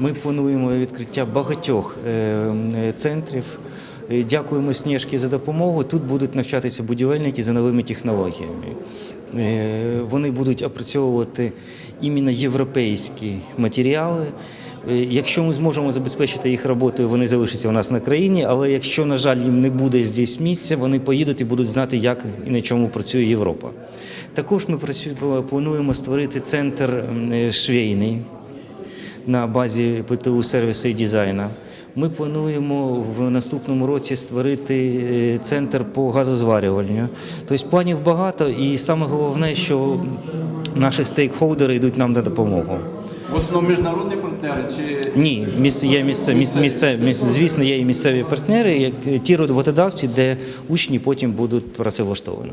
Ми плануємо відкриття багатьох е, е, центрів. Е, Дякуємо Сніжки за допомогу. Тут будуть навчатися будівельники за новими технологіями. Вони будуть опрацьовувати іменно європейські матеріали. Якщо ми зможемо забезпечити їх роботою, вони залишаться у нас на країні. Але якщо, на жаль, їм не буде здесь місця, вони поїдуть і будуть знати, як і на чому працює Європа. Також ми плануємо створити центр швейний на базі ПТУ сервісу і дизайна. Ми плануємо в наступному році створити е, центр по газозварюванню. Тобто планів багато, і саме головне, що наші стейкхолдери йдуть нам на допомогу. В основному міжнародні партнери чи Ні, міс, є місце, міс, місце, міс, звісно, є і місцеві партнери, як ті роботодавці, де учні потім будуть працевлаштовані.